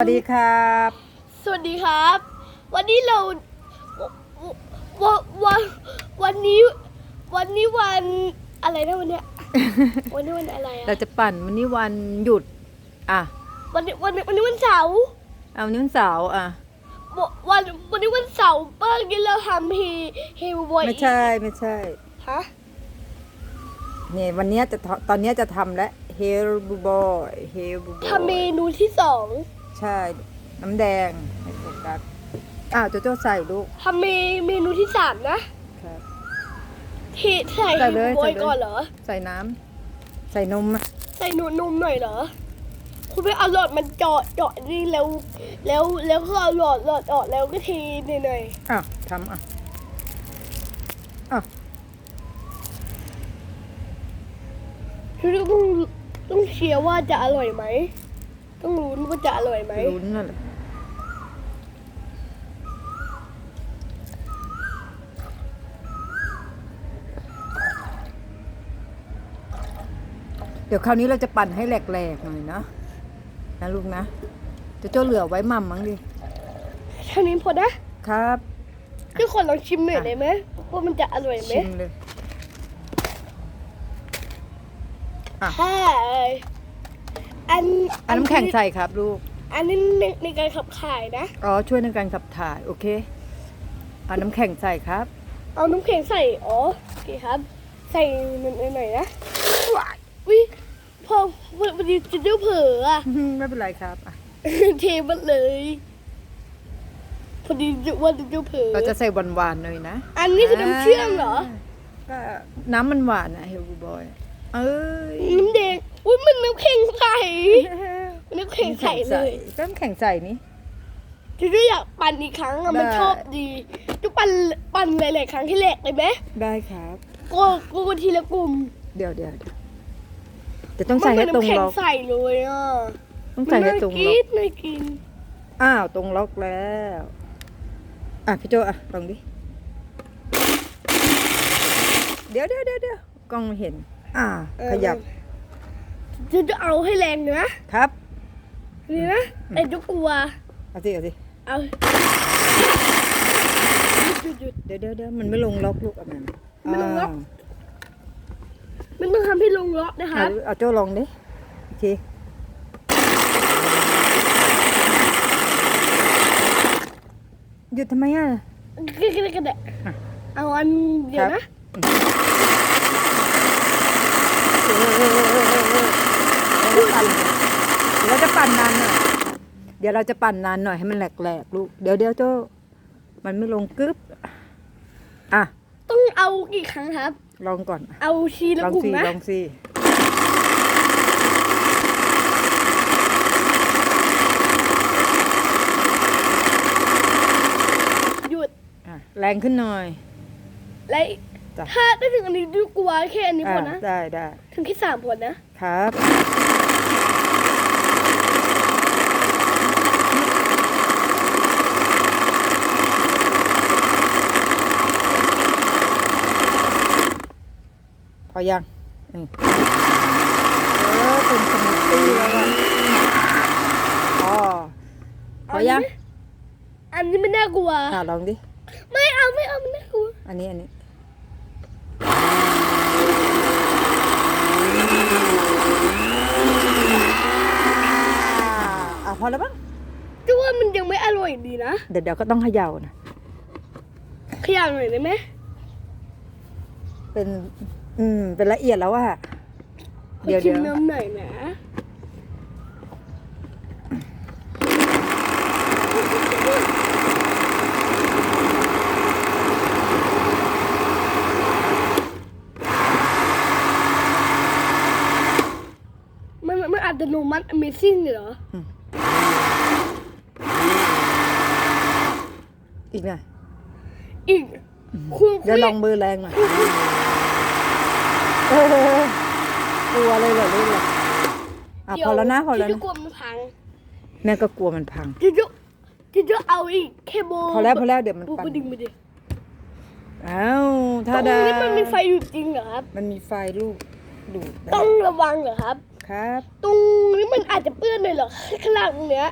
สวัสดีครับ สวัสดีครับ วันนี้เราวันวันวันนี้วันนี้วันอะไรนะวันเนี้ย วันนี้วันอะไรอะเราจะปั่นวันนี้วันหยุด อะ วันนี้วันนี้วันนี้วันเสาร์เอาวันนี้วันเสาร์อะ วันวันนี้วันเสาร์เมื่อกี้เราทำเฮเฮลบอยไม่ใช่ไม่ใช่ ฮะ เนี่ยวันเนี้ยจะทตอนเนี้ยจะทำแล้วเฮลบูบอยเฮลบูบอยทำเมนูที่สอง ใช่ น้ำแดงให้โฟกัสอ้าวโจโจ้ใส่ลูกทำเมเมนูที่สามนะครับเทใส่ใส่เฮเลลยบอยใส่เลย ก่อนเหรอ ใส่น้ำใส่นมอะใส่นมนมหน่อยเหรอ คุณไปเอาหลอดมันเจาะเจาะนี่แล้ว แล้วแล้วก็เอาหลอดหลอดออกแล้วก็เทหน่อยๆอ้าวทำอะอ้าวคือต้องต้องเชียร์ว่าจะอร่อยไหม ต้องรู้นว่าจะอร่อยไหมลุ้นนั่นแหละเดี๋ยวคราวนี้เราจะปั่นให้แหลกๆหน่อยนะนะลูกนะโจโจ้เหลือไว้หมั่มมั้งดิเท่านี้พอนะครับ ทุกคนลองชิมหน่อยได้ไหมว่ามันจะอร่อยไหมชิมเลยใช่ อันเอาน้ำแข็งใส่ครับลูก อันนี้ในในการขับถ่ายนะ อ๋อช่วยในการขับถ่ายโอเคเอาน้ำแข็งใส่ครับ เอาน้ำแข็งใส่ อ๋อโอเคครับ ใส่หน่อยหน่อยๆนะว้ายวิพอพอดีจะเดือเผลออะไม่เป็นไรครับอะเทมันเลยพอดีจะว่าจะเดือเผลอเราจะใส่หวานๆหน่อยนะ อันนี้คือน้ำเชื่อมเหรอ ก็น้ำมันหวานนะเฮลบูบอย เอ้ยน้ำแดง อุ้ยมันน้ำแข็งใสน้ำแข็งใสเลยก็น้ำแข็งใส่นี่จะได้อยากปั่นอีกครั้งอะมันได้ชอบดีจะปั่นปั่นหลายๆครั้งที่แรกเลยไหมได้ครับก็ก็ทีละกลุ่ม เดี๋ยวเดี๋ยวเดี๋ยวเดี๋ยวต้องใส่ให้มันตรงเป็นน้ำแข็งล็อกใสเลยอะต้องใส่ให้ตรงน่าล็กิอกนน่ากินอ้าวตรงล็อกแล้ว อะพี่โจอะลองดิเดี๋ยวเดี๋ยวเดี๋ยวเดี๋ยวกล้องไม่เห็น อ่าขยับ จะจะเอาให้แรงนะครับนี่นะแต่จะกลัว เอาสิเอาสิเอาหยุดหยุดเดี๋ยวเดี๋ยวเดี๋ยวมันไม่ลงล็อกลูกเอะมันไม่ลงล็อกมันต้องทำให้ลงล็อกนะคเอารับเอาโจลองดิโอเคหยุดทำไมอะก็ก็ก็ได้เอาอันเดียวครันะ บเราจะปั่นนานหน่อยเดี๋ยวเราจะปั่นนานหน่อยให้มันแหลกๆลูกเดี๋ยวเดี๋ยวโจมันไม่ลงกึ๊บอะต้องเอากี่ครั้งครับ ลองก่อน เอาทีละลองกลุ่มสินะลองสิหยุดอะแรงขึ้นหน่อย และ จ้ะถ้าได้ถึงอันนี้ดูกลัวแค่อันนี้พอนะอะได้ได้ถึงแค่สามผลนะ ครับพอยังนี่เออเป็นสมูทตี้แล้วอะอ๋อพอยัง อันนี้ไม่น่ากลัวอะลองดิ ไม่เอาไม่เอามันน่ากลัว อันนี้อันนี้ อ่าอะพอแล้วบ้างแต่ว่ามันยังไม่อร่อยดีนะ เดี๋ยวเดี๋ยวก็ต้องเขย่านะ ขยับหน่อยได้ไหมเป็น อืม เป็นละเอียดแล้วอะขอเดี๋ยวชิเดี๋ยว มน้ำหน่อยนะ มันมันอัต โนมัติ Amazing เหรอ อีกหน่อยอีกคุณเดี๋ยวลองมือแรงหน่อยเออกลัวเลยเหรอลูกเหรออะพอแล้วนะพอแล้วจะนะกลัวมันพังแม่ก็กลัวมันพังจะจะจะจะเอาอีกเคโบพอแล้วพอแล้วเดี๋ยวมันปุ๊บปั่นดึงมาดิอ้าวตรถ้างดานี้มันมีไฟอยู่จริงเหรอครับ มันมีไฟลูกดูดได้ต้องระวังเหรอครับ ครับ ตรงนี้มันอาจจะเปื้อนเลยเหรอข้างล่างเนี้ย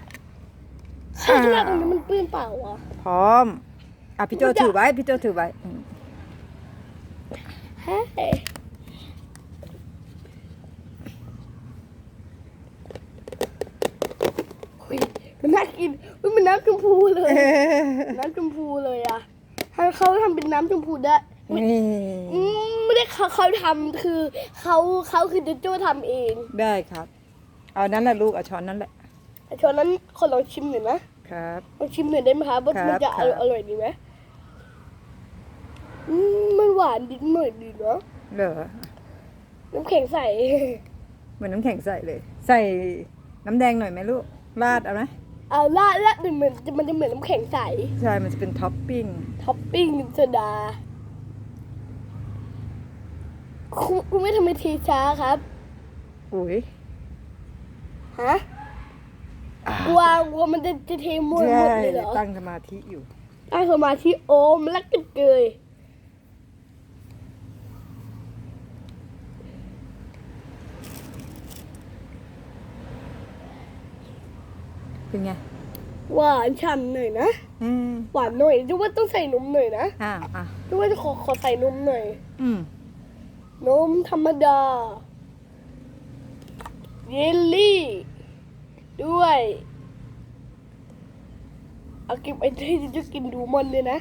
ข้างหน้าตรงนี้มันเปื้อนเปล่าอะพร้อม อะพี่โจถือไว้พี่โจถือไว้อืมเฮ้ยอุ๊ยมันน่ากินอุ๊ยมันน้ำชมพูเลย น้ำชมพูเลยอะให้เขาทำเป็นน้ำชมพูได้ นี่อืมไม่ได้เขาเขาทำคือเขาเขาคือเดโจ้ทำเองได้ครับ เอานั้นแหละลูกเอาช้อนนั้นแหละแต่ชนนั้นขอลองชิมหน่อยนะครับ ลองชิมหน่อยได้ไหมคะว่าครับมันจะครับ อร่อยดีไหมอืมมันหวานดีหน่อยดีเนาะเหรอน้ำแข็งใส เหมือนน้ำแข็งใส่เลย ใส่น้ำแดงหน่อยไหมลูกราดเอาไหมเอาละละมันเหมือนมันจะเหมือนน้ำแข็งใส ใช่มันจะเป็นท็อปปิ้งท็อปปิ้งโซดา คุณคุณไม่ทำไมทีช้าครับอุ้ยฮะกลัวกลัวมันจะจะเทมวนหมใช่ดเลยเหรอตั้งสมาธิอยู่ตั้งสมาธิโอมแล้วก็เกยเป็นไงหวานฉ่ำหน่อยนะอืมหวานหน่อยจะว่าต้องใส่นมหน่อยนะอ่าอะจะว่าจะขอขอใส่นมหน่อย อืม นมธรรมดา เยลลี่ ด้วยเอาเก็บไอ้ที่จะกินดูมันเลยนะ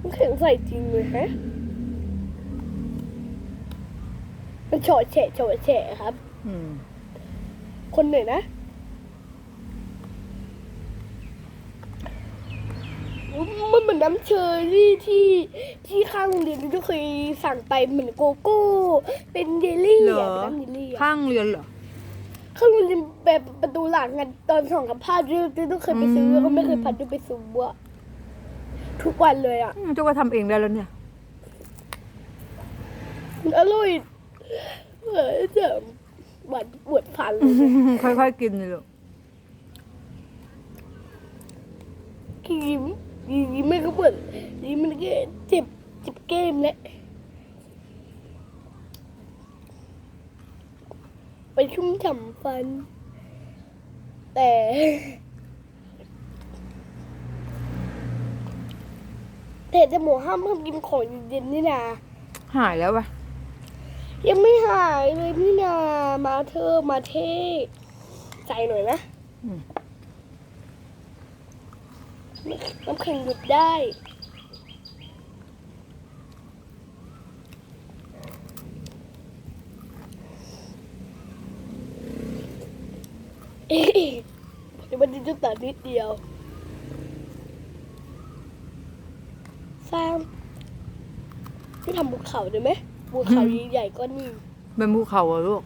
มันแข็งใส่จริงเลยฮะ มันโฉดแฉะโฉดแฉะครับอืมคนหน่อยนะ มันเหมือนน้ำเชอรี่ที่ที่ข้างโรงเรียนที่เคยสั่งไปเหมือนโกโก้ เป็นเยลลี่เหรอะอเป็นน้ำเยลลี่อะข้างเรียนเหรอ ข้างโรงเรียนแบบประตูหลังกันตอนสองกับพาดที่ต้องเคยไปซื้ออืม แล้วก็ไม่เคยพัดด้วยไปซื้ออะทุกวันเลยอะอืมเจ้าก็ทำเองได้แล้วเนี่ย มันอร่อยเออจะหวานปวดฟันเลย ค่อยๆกินเลยลูกกิน ยิ้มไม่ก็ปวดยิ้มมันก็เจ็บเจ็บแก้มแล้วไปชุ่มฉ่ำฟัน แต่แต่จะหมูห้ามห้ามกินของเย็นๆนี่นาหายแล้วปะยังไม่หายเลยนี่นามาเธอมาเท่ใจหน่อยนะอืม น้ำแข็งหยุดได้ เอ๊ะเดี๋ยวมันจะตัดนิดเดียว สร้างที่ทำบุกเขาได้ไหมบุกเขาใหญ่ๆก็นี่เป็นภูเขาเหรอะลูก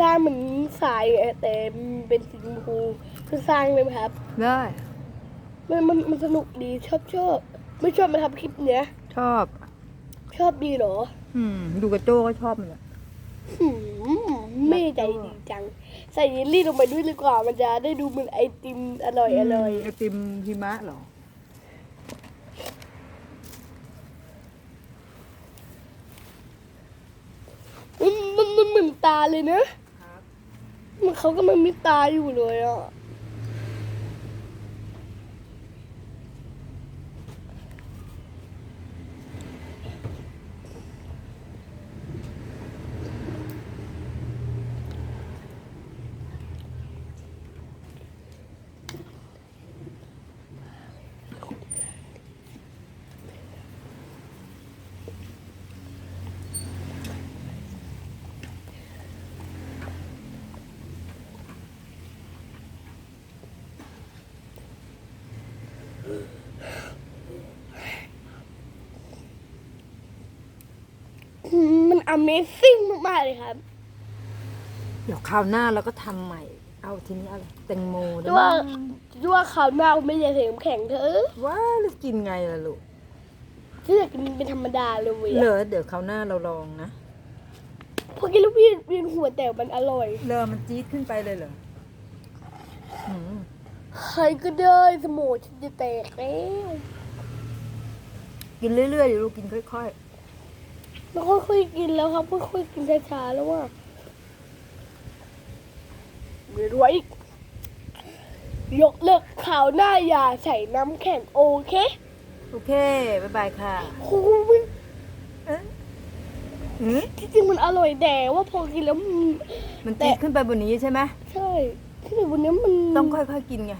สร้างเหมือนสายอะแต่มันเป็นสีชมพูคือสร้างเลยไหมครับ ได้ มันมันมันสนุกดีชอบชอบไม่ชอบมาทำคลิปเนี้ยชอบ ชอบดีเหรอ อืม ดูกระโจ้ก็ชอบมันแหละหืมไม่ใจดีจัง ใส่เยลลี่ลงไปด้วยดีกว่า มันจะได้ดูเหมือนไอติมอร่อยอร่อยไอติมหิมะเหรอมันมันมันเหมือนตาเลยนะมันเขาก็มันมีตาอยู่เลยอะอืมมัน Amazing มากๆเลยครับ เดี๋ยวคราวหน้าเราก็ทำใหม่ เอาทีนี้อะไรแตงโมได้ด้ไหมวยด้วยข่าวหน้าไม่อยากเห็นน้ำแข็งเธอว้าแล้วกินไงล่ะลูกที่อยากกินเป็นธรรมดาเลยเหรอะอเดี๋ยวคราวหน้าเราลองนะพอกินแล้วเวียนเวียนหัวแต่มันอร่อย เลอมันจี๊ดขึ้นไปเลยเหรออืมใครก็ได้สมองฉันจะแตกแล้วกินเรื่อยๆเดี๋ยวลูกกินค่อยแล้วค่อยๆกินแล้วครับค่อยๆกินช้าๆแล้วว่าไม่รวยยกเลิกข่าวหน้าอย่าใส่น้ำแข็งโอเค โอเค บ๊ายบายค่ะโอ้ยเอ๊ะหืมที่จริงมันอร่อยแต่ว่าพอกินแล้วมันมันแต่ตีขึ้นไปบนนี้ใช่ไหมใช่ที่ไหนวันนี้มันต้องค่อยๆกินไง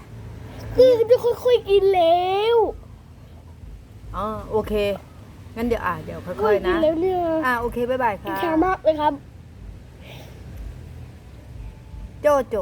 คือจะค่อยๆกินแล้วอ๋อโอเค งั้นเดี๋ยวอะเดี๋ยวค่ค่ออยยๆๆกินะนแล้วเนี่ยอะโอเคบ๊ายบายกินค่ะช้ามากเลยครับ โจโจ